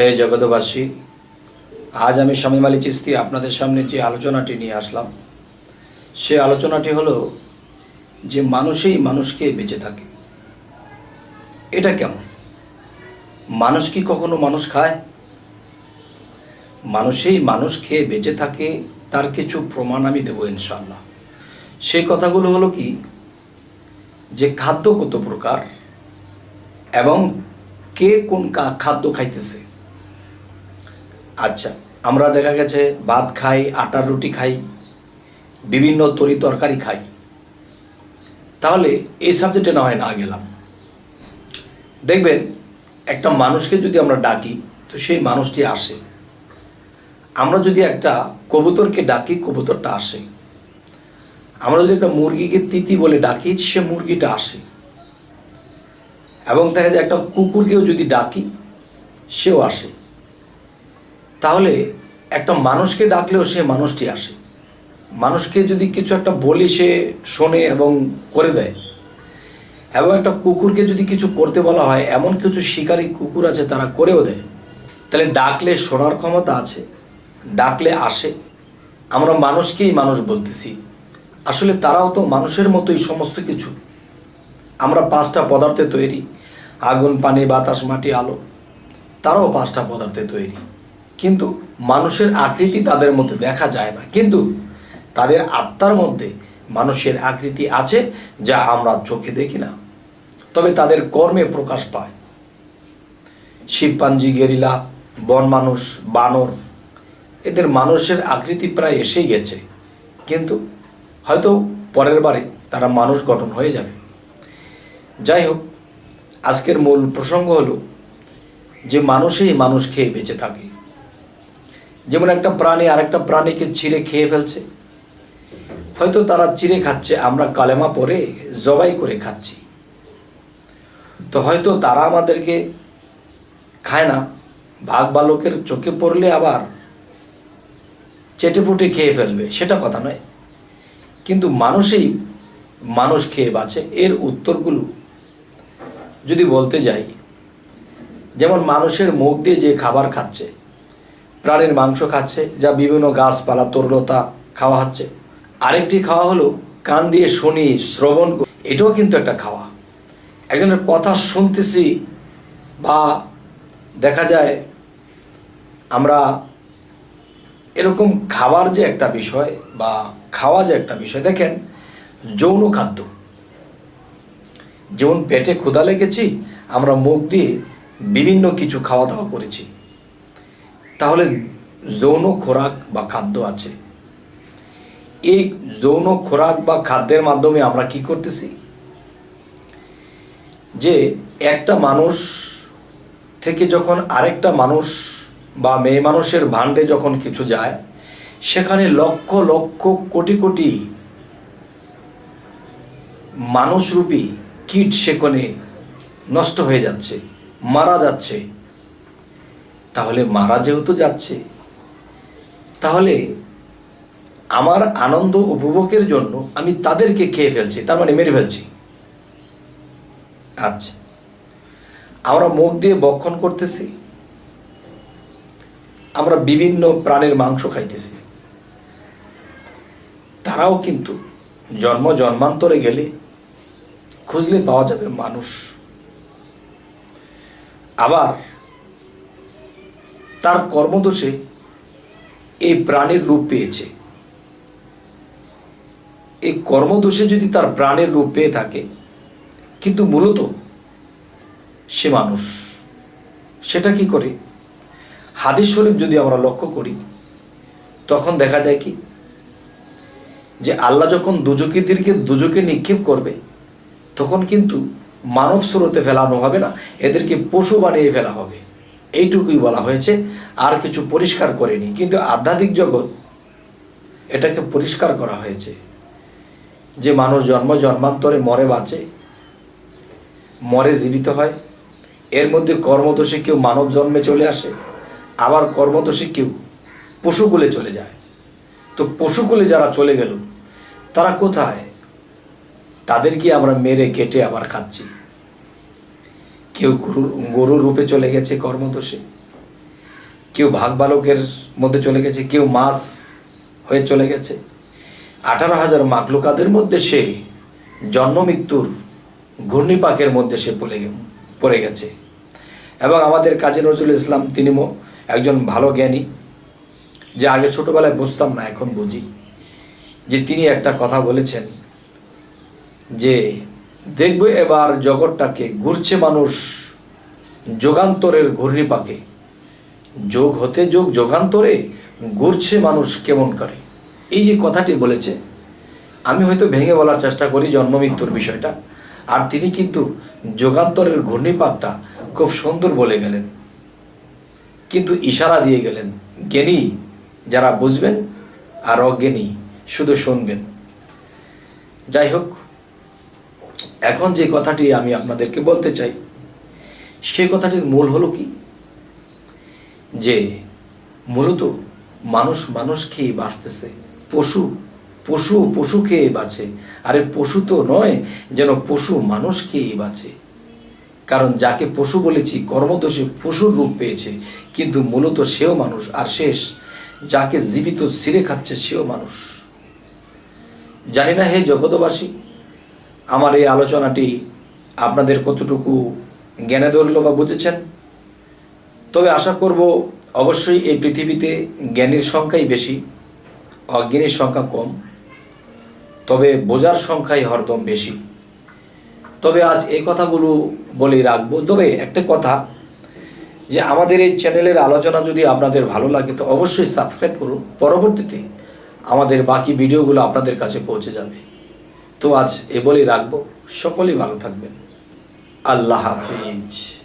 হে জগতবাসী আজ আমি শামীম আলী চিস্তি আপনাদের সামনে যে আলোচনাটি নিয়ে আসলাম, সে আলোচনাটি হলো যে মানুষই মানুষকে বেঁচে থাকে। এটা কেমন? মানুষ কি কখনো মানুষ খায়? মানুষেই মানুষ খেয়ে বেঁচে থাকে, তার কিছু প্রমাণ আমি দেবো ইনশাল্লাহ সেই কথাগুলো হলো কি? যে খাদ্য কত প্রকার এবং কে কোন খাদ্য খাইতেছে? আচ্ছা আমরা দেখা গেছে ভাত খাই, আটার রুটি খাই, বিভিন্ন তরি তরকারি খাই। তাহলে এই সাবজেক্টে না হয় না গেলাম। দেখবেন, একটা মানুষকে যদি আমরা ডাকি, তো সেই মানুষটি আসে। আমরা যদি একটা কবুতরকে ডাকি, কবুতরটা আসে। আমরা যদি একটা মুরগিকে তিতি বলে ডাকি, সে মুরগিটা আসে। এবং দেখা যায় একটা কুকুরকেও যদি ডাকি, সেও আসে। তাহলে একটা মানুষকে ডাকলেও সে মানুষটি আসে। মানুষকে যদি কিছু একটা বলি সে শোনে এবং করে দেয়। এবং একটা কুকুরকে যদি কিছু করতে বলা হয়, এমন কিছু শিকারী কুকুর আছে তারা করেও দেয়। তাহলে ডাকলে শোনার ক্ষমতা আছে, ডাকলে আসে। আমরা মানুষকেই মানুষ বলতেছি। আসলে তারাও তো মানুষের মতোই সমস্ত কিছু। আমরা পাঁচটা পদার্থে তৈরি, আগুন, পানি, বাতাস, মাটি, আলো। তারাও পাঁচটা পদার্থে তৈরি। কিন্তু মানুষের আকৃতি তাদের মধ্যে দেখা যায় না। কিন্তু তাদের আত্মার মধ্যে মানুষের আকৃতি আছে যা আমরা চোখে দেখি না। তবে তাদের কর্মে প্রকাশ পায়। শিবপাঞ্জি, গেরিলা, বন মানুষ, বানর, এদের মানুষের আকৃতি প্রায় এসেই গেছে। কিন্তু হয়তো পরের বারে তারা মানুষ গঠন হয়ে যাবে। যাই হোক, আজকের মূল প্রসঙ্গ হলো যে মানুষই মানুষ খেয়ে বেঁচে থাকে। যেমন একটা প্রাণী আরেকটা প্রাণীকে ছিঁড়ে খেয়ে ফেলছে। হয়তো তারা চিড়ে খাচ্ছে, আমরা কালেমা পরে জবাই করে খাচ্ছি। তো হয়তো তারা আমাদেরকে খায় না, ভাগ বালকের চোখে পড়লে আবার চেটেপুটে খেয়ে ফেলবে, সেটা কথা নয়। কিন্তু মানুষই মানুষ খেয়ে বাঁচে, এর উত্তরগুলো যদি বলতে যাই, যেমন মানুষের মুখ দিয়ে যে খাবার খাচ্ছে প্রাণীর মাংস খাচ্ছে, যা বিভিন্ন গাছপালা, তরলতা খাওয়া হচ্ছে। আরেকটি খাওয়া হলো কান দিয়ে শুনি শ্রবণ। এটাও কিন্তু একটা খাওয়া। একজনের কথা শুনতেছি বা দেখা যায় আমরা এরকম খাবার যে একটা বিষয় বা খাওয়া যে একটা বিষয়, দেখেন যৌন খাদ্য। যেমন পেটে ক্ষুধা লেগেছি, আমরা মুখ দিয়ে বিভিন্ন কিছু খাওয়া দাওয়া করেছি। তাহলে যৌন খোরাক বা খাদ্য আছে। এই যৌন খোরাক বা খাদ্যের মাধ্যমে আমরা কি করতেছি? যে একটা মানুষ থেকে যখন আরেকটা মানুষ বা মেয়ে মানুষের ভাণ্ডে যখন কিছু যায়, সেখানে লক্ষ লক্ষ কোটি কোটি মানুষরূপী কীট সেখানে নষ্ট হয়ে যাচ্ছে, মারা যাচ্ছে। তাহলে মারা যেহেতু যাচ্ছে, তাহলে আমার আনন্দ উপভোগের জন্য আমি তাদেরকে খেয়ে ফেলছি, তার মানে মেরে ফেলছি। আচ্ছা আমরা মুখ দিয়ে বক্ষণ করতেছি, আমরা বিভিন্ন প্রাণের মাংস খাইতেছি। তারাও কিন্তু জন্ম জন্মান্তরে গেলে খুঁজলে পাওয়া যাবে মানুষ। আবার তার কর্মদোষে এই প্রাণীর রূপ পেয়েছে। এই কর্মদোষে যদি তার প্রাণের রূপ পেয়ে থাকে, কিন্তু মূলত সে মানুষ। সেটা কি করে? হাদিস শরীফ যদি আমরা লক্ষ্য করি, তখন দেখা যায় কি? যে আল্লাহ যখন দুজকিদেরকে দুজকে নিক্ষেপ করবে, তখন কিন্তু মানব স্রোতে ফেলানো হবে না, এদেরকে পশু বানিয়ে ফেলা হবে। এইটুকুই বলা হয়েছে, আর কিছু পরিষ্কার করেনি। কিন্তু আধ্যাত্মিক জগৎ এটাকে পরিষ্কার করা হয়েছে যে মানুষ জন্ম, জন্মান্তরে মরে বাঁচে, মরে জীবিত হয়। এর মধ্যে কর্মদোষে কেউ মানব জন্মে চলে আসে, আবার কর্মদোষে কেউ পশুকুলে চলে যায়। তো পশুকুলে যারা চলে গেল, তারা কোথায়? তাদেরকে আমরা মেরে, কেটে আবার খাচ্ছি? কেউ গরু গরুর রূপে চলে গেছে কর্মদোষে। কেউ ভাগ বালকের মধ্যে চলে গেছে, কেউ মাস হয়ে চলে গেছে। আঠারো হাজার মাকলুকাদের মধ্যে সে জন্ম মৃত্যুর ঘূর্ণিপাকের মধ্যে সে পড়ে পড়ে গেছে। এবং আমাদের কাজী নজরুল ইসলাম, তিনি একজন ভালো জ্ঞানী, যে আগে ছোটোবেলায় বুঝতাম না, এখন বুঝি। যে তিনি একটা কথা বলেছেন যে দেখবে এবার জগৎটাকে, ঘুরছে মানুষ যোগান্তরের ঘূর্ণিপাকে। যোগ হতে যোগ, যোগান্তরে ঘুরছে মানুষ কেমন করে। এই যে কথাটি বলেছে, আমি হয়তো ভেঙে বলার চেষ্টা করি জন্ম মৃত্যুর বিষয়টা, আর তিনি কিন্তু যোগান্তরের ঘূর্ণিপাকটা খুব সুন্দর বলে গেলেন। কিন্তু ইশারা দিয়ে গেলেন, জ্ঞানী যারা বুঝবেন আর অজ্ঞানী শুধু শুনবেন। যাই হোক এখন যে কথাটি আমি আপনাদেরকে বলতে চাই, সে কথাটির মূল হলো কি? যে মূলত মানুষ মানুষ খেয়ে বাঁচতেছে, পশু পশু পশু খেয়ে বাঁচে। আরে পশু তো নয়, যেন পশু মানুষ খেয়ে বাঁচে। কারণ যাকে পশু বলেছি, কর্মদোষে পশুর রূপ পেয়েছে, কিন্তু মূলত সেও মানুষ আর শেষ। যাকে জীবিত ছিঁড়ে খাচ্ছে, সেও মানুষ। জানি না হে জগতবাসী আমার এই আলোচনাটি আপনাদের কতটুকু জ্ঞানে ধরল বা বুঝেছেন? তবে আশা করব অবশ্যই এই পৃথিবীতে জ্ঞানীর সংখ্যাই বেশি, অজ্ঞানীর সংখ্যা কম, তবে বোঝার সংখ্যাই হরদম বেশি। তবে আজ এই কথাগুলো বলেই রাখব। তবে একটা কথা, যে আমাদের এই চ্যানেলের আলোচনা যদি আপনাদের ভালো লাগে, তো অবশ্যই সাবস্ক্রাইব করুন। পরবর্তীতে আমাদের বাকি ভিডিওগুলো আপনাদের কাছে পৌঁছে যাবে। তো আজ এ বলেই রাখব সকলেই ভালো থাকবেন। আল্লাহ হাফিজ।